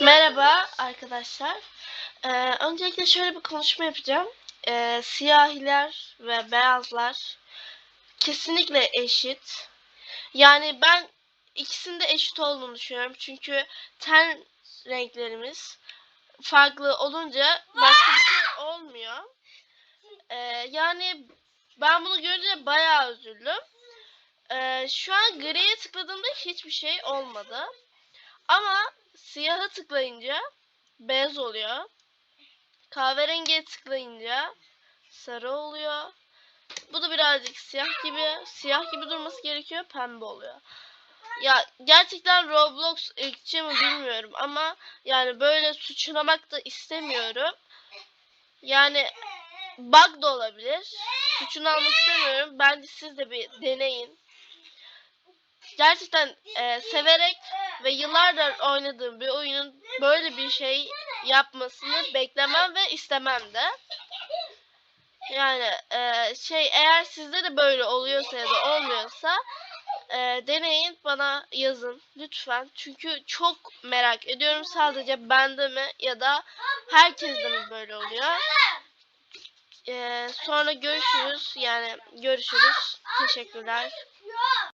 Merhaba arkadaşlar. Ee, öncelikle şöyle bir konuşma yapacağım. Ee, siyahiler ve beyazlar kesinlikle eşit. Yani ben ikisinde eşit olduğunu düşünüyorum. Çünkü ten renklerimiz farklı olunca başka bir şey olmuyor. Ee, yani ben bunu görünce bayağı üzüldüm. Ee, şu an griye tıkladığımda hiçbir şey olmadı. Ama siyaha tıklayınca beyaz oluyor. Kahverengiye tıklayınca sarı oluyor. Bu da birazcık siyah gibi. Siyah gibi durması gerekiyor. Pembe oluyor. Ya gerçekten Roblox ırkçı mı bilmiyorum ama yani böyle suçlamak da istemiyorum. Yani bug da olabilir. Suçunu almak istemiyorum. Bence siz de bir deneyin. Gerçekten e, severek ve yıllardır oynadığım bir oyunun böyle bir şey yapmasını beklemem ve istemem de. Yani e, şey eğer sizde de böyle oluyorsa ya da olmuyorsa e, deneyin bana yazın lütfen. Çünkü çok merak ediyorum sadece bende mi ya da herkeste mi böyle oluyor. E, sonra görüşürüz yani görüşürüz. Teşekkürler.